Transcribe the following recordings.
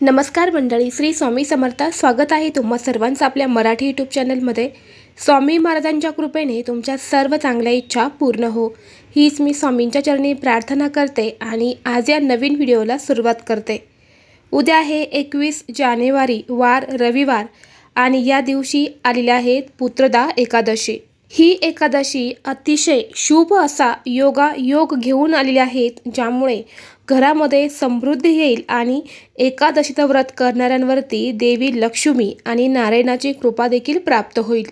नमस्कार मंडळी श्री स्वामी समर्थ. स्वागत आहे तुम्हा सर्वांचं आपल्या मराठी यूट्यूब चॅनलमध्ये स्वामी महाराजांच्या कृपेने तुमच्या सर्व चांगल्या इच्छा पूर्ण हो. हीच मी स्वामींच्या चरणी प्रार्थना करते आणि आज या नवीन व्हिडिओला सुरुवात करते. उद्या आहे एकवीस जानेवारी वार रविवार आणि या दिवशी आलेल्या आहेत पुत्रदा एकादशी. ही एकादशी अतिशय शुभ असा योगा योग घेऊन आलेले आहेत ज्यामुळे घरामध्ये समृद्धी येईल आणि एकादशीचं व्रत करणाऱ्यांवरती देवी लक्ष्मी आणि नारायणाची कृपा देखील प्राप्त होईल.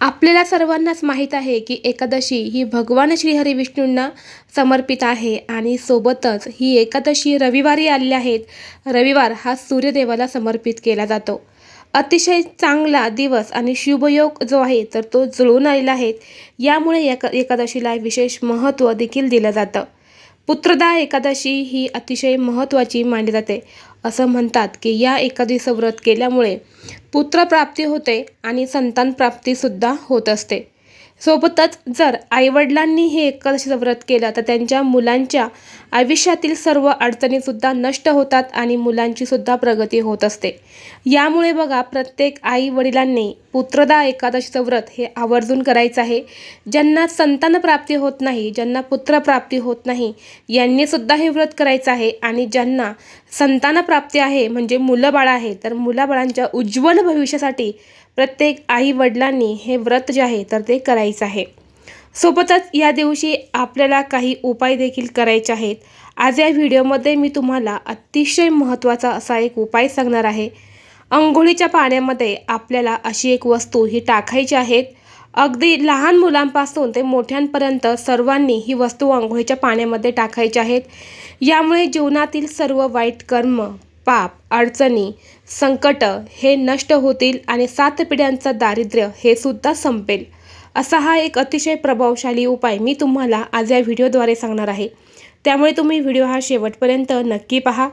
आपल्याला सर्वांनाच माहीत आहे की एकादशी ही भगवान श्रीहरी विष्णूंना समर्पित आहे आणि सोबतच ही एकादशी रविवारी आलेली आहेत रविवार हा सूर्यदेवाला समर्पित केला जातो. अतिशय चांगला दिवस आणि शुभयोग जो आहे तर तो जुळून आलेला आहे. यामुळे एका एकादशीला विशेष महत्त्व देखील दिलं जातं. पुत्रदा एकादशी ही अतिशय महत्त्वाची मानली जाते. असं म्हणतात की या एकादशी व्रत केल्यामुळे पुत्रप्राप्ती होते आणि संतान प्राप्तीसुद्धा होत असते. सोबतच जर आईवडिलांनी हे एकादशीचं व्रत केलं तर त्यांच्या मुलांच्या आयुष्यातील सर्व अडचणीसुद्धा नष्ट होतात आणि मुलांचीसुद्धा प्रगती होत असते. यामुळे बघा प्रत्येक आई वडिलांनी पुत्रदा एकादशीचं व्रत हे आवर्जून करायचं आहे. ज्यांना संतान प्राप्ती होत नाही ज्यांना पुत्रप्राप्ती होत नाही यांनीसुद्धा हे व्रत करायचं आहे. आणि ज्यांना संतानप्राप्ती आहे म्हणजे मुलं बाळ आहे तर मुलाबाळांच्या उज्ज्वल भविष्यासाठी प्रत्येक आई वडिलांनी हे व्रत जे आहे तर ते करायचं आहे. सोबतच या दिवशी आपल्याला काही उपाय देखील करायचे आहेत. आज या व्हिडिओमध्ये मी तुम्हाला अतिशय महत्त्वाचा असा एक उपाय सांगणार आहे. अंघोळीच्या पाण्यामध्ये आपल्याला अशी एक वस्तू ही टाकायची आहेत अगदी लहान मुलांपासून ते मोठ्यांपर्यंत सर्वांनी ही वस्तू आंघोळीच्या पाण्यामध्ये टाकायची आहेत. यामुळे जीवनातील सर्व वाईट कर्म पाप अडचणी संकट हे नष्ट होतील आणि सात पिढ्यांचं दारिद्र्य हे सुद्धा संपेल. असा हा एक अतिशय प्रभावशाली उपाय मी तुम्हाला आज या व्हिडिओद्वारे सांगणार आहे. त्यामुळे तुम्ही व्हिडिओ हा शेवटपर्यंत नक्की पहा.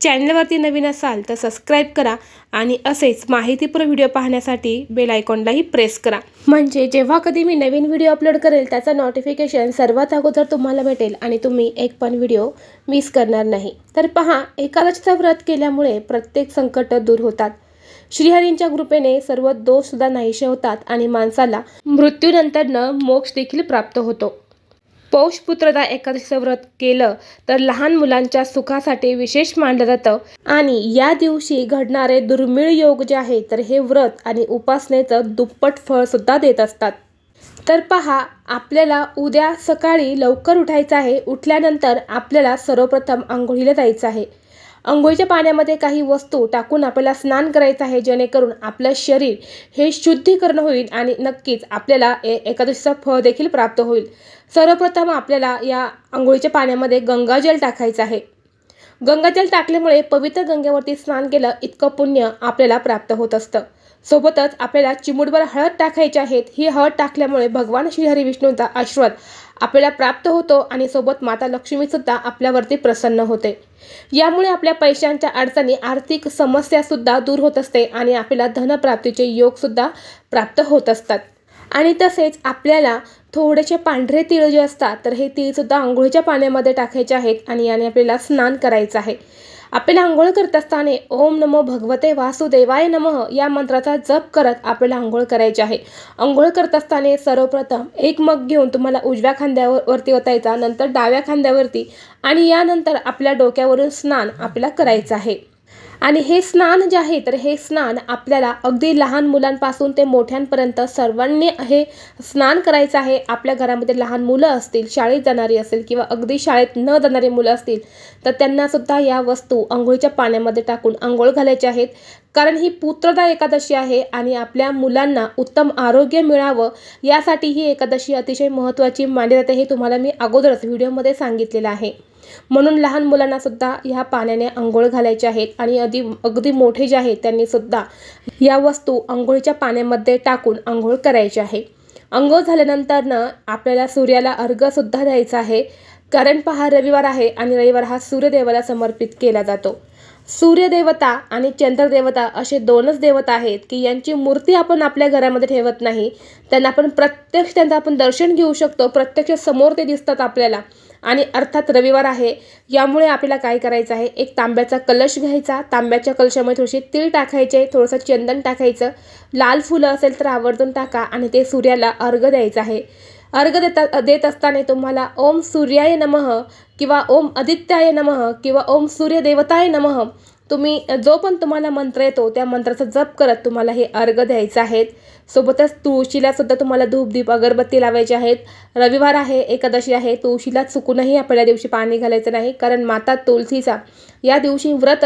चॅनलवरती नवीन असाल तर सबस्क्राईब करा आणि असेच माहितीपूर्ण व्हिडिओ पाहण्यासाठी बेल आयकॉनलाही प्रेस करा. म्हणजे जेव्हा कधी मी नवीन व्हिडिओ अपलोड करेल त्याचं नोटिफिकेशन सर्वात अगोदर तुम्हाला भेटेल आणि तुम्ही एक पण व्हिडिओ मिस करणार नाही. तर पहा एकादशीचा व्रत केल्यामुळे प्रत्येक संकट दूर होतात. श्रीहरींच्या कृपेने सर्व दोषसुद्धा नाहीसे होतात आणि माणसाला मृत्यूनंतरनं मोक्ष देखील प्राप्त होतो. पौषपुत्रदा एकादशीचं व्रत केलं तर लहान मुलांच्या सुखासाठी विशेष मानलं जातं. आणि या दिवशी घडणारे दुर्मिळ योग जे आहे तर हे व्रत आणि उपासनेचं दुप्पट फळसुद्धा देत असतात. तर पहा आपल्याला उद्या सकाळी लवकर उठायचं आहे उठल्यानंतर आपल्याला सर्वप्रथम आंघोळीला जायचं आहे. अंघोळीच्या पाण्यामध्ये काही वस्तू टाकून आपल्याला स्नान करायचं आहे जेणेकरून आपलं शरीर हे शुद्धीकरण होईल आणि नक्कीच आपल्याला ए एकादशीचं फळ देखील प्राप्त होईल. सर्वप्रथम आपल्याला या आंघोळीच्या पाण्यामध्ये गंगाजल टाकायचं आहे. गंगाजल टाकल्यामुळे पवित्र गंगेवरती स्नान केलं इतकं पुण्य आपल्याला प्राप्त होत असतं. सोबतच आपल्याला चिमुडभर हळद टाकायची आहेत ही हळद टाकल्यामुळे भगवान श्रीहरी विष्णूंचा आशीर्वाद आपल्याला प्राप्त होतो आणि सोबत माता लक्ष्मीसुद्धा आपल्यावरती प्रसन्न होते. यामुळे आपल्या पैशांच्या अडचणी आर्थिक समस्यासुद्धा दूर होत असते आणि आपल्याला धनप्राप्तीचे योगसुद्धा प्राप्त होत असतात. आणि तसेच आपल्याला थोडेसे पांढरे तीळ जे असतात तर हे तीळसुद्धा आंघोळीच्या पाण्यामध्ये टाकायचे आहेत आणि याने आपल्याला स्नान करायचं आहे. आपल्याला आंघोळ करत असताना ओम नमो भगवते वासुदेवाय नमः या मंत्राचा जप करत आपल्याला आंघोळ करायची आहे. आंघोळ करत असताना सर्वप्रथम एक मग घेऊन तुम्हाला उजव्या खांद्यावर वरती ओतायचा नंतर डाव्या खांद्यावरती आणि यानंतर आपल्या डोक्यावरून स्नान आपल्याला करायचं आहे. आणि हे स्नान जे आहे तर हे स्नान आपल्याला अगदी लहान मुलांपासून ते मोठ्यांपर्यंत सर्वांनी हे स्नान करायचं आहे. आपल्या घरामध्ये लहान मुलं असतील शाळेत जाणारी असेल किंवा अगदी शाळेत न जाणारी मुलं असतील तर त्यांनासुद्धा या वस्तू आंघोळीच्या पाण्यामध्ये टाकून आंघोळ घालायच्या आहेत. कारण ही पुत्रदा एकादशी आहे आणि आपल्या मुलांना उत्तम आरोग्य मिळावं यासाठी ही एकादशी अतिशय महत्त्वाची मानली जाते हे तुम्हाला मी अगोदरच व्हिडिओमध्ये सांगितलेलं आहे. म्हणून लहान मुलांना सुद्धा ह्या पाण्याने आंघोळ घालायचे आहेत आणि अगदी अगदी मोठे जे आहेत त्यांनी सुद्धा या वस्तू आंघोळीच्या पाण्यामध्ये टाकून आंघोळ करायची आहे. आंघोळ झाल्यानंतरनं आपल्याला सूर्याला अर्घसुद्धा द्यायचा आहे. कारण पहा रविवार आहे आणि रविवार हा सूर्यदेवाला समर्पित केला जातो. सूर्यदेवता आणि चंद्रदेवता असे दोनच देवता आहेत की यांची मूर्ती आपण आपल्या घरामध्ये ठेवत नाही. त्यांना आपण प्रत्यक्ष त्यांचं आपण दर्शन घेऊ शकतो. प्रत्यक्ष समोर ते दिसतात आपल्याला. आणि अर्थात रविवार आहे. यामुळे आपल्याला काय करायचं आहे? एक तांब्याचा कलश घ्यायचा. तांब्याच्या कलशामध्ये थोडीशी तीळ टाकायचे थोडंसं चंदन टाकायचं. लाल फुलं असेल तर आवर्जून टाका आणि ते सूर्याला अर्घ द्यायचं आहे. अर्घ देता देत असताना तुम्हाला ओम सूर्याय नमः किंवा ओम आदित्याय नमः किंवा ओम सूर्यदेवताय नमः तुम्ही जो पण तुम्हाला मंत्र येतो त्या मंत्राचा जप करत तुम्हाला हे अर्घ द्यायचं आहेत सोबतच तुळशीला सुद्धा तुम्हाला धूप दीप अगरबत्ती लावायची आहेत. रविवार आहे एकादशी आहे. तुळशीला चुकूनही आपल्या दिवशी पाणी घालायचं नाही कारण माता तुळशीचा या दिवशी व्रत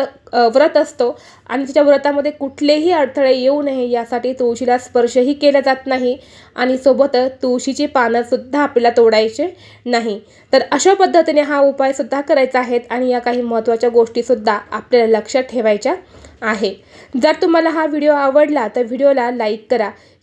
व्रत असतो आणि तिच्या व्रतामध्ये कुठलेही अडथळे येऊ नये यासाठी तुळशीला स्पर्शही केला जात नाही आणि सोबत तुळशीची पानंसुद्धा आपल्याला तोडायचे नाही. तर अशा पद्धतीने हा उपायसुद्धा करायचा आहेत आणि या काही महत्त्वाच्या गोष्टीसुद्धा आपल्याला लक्षात ठेवायच्या आहे. जर तुम्हाला हा व्हिडिओ आवडला तर व्हिडिओला लाईक करा.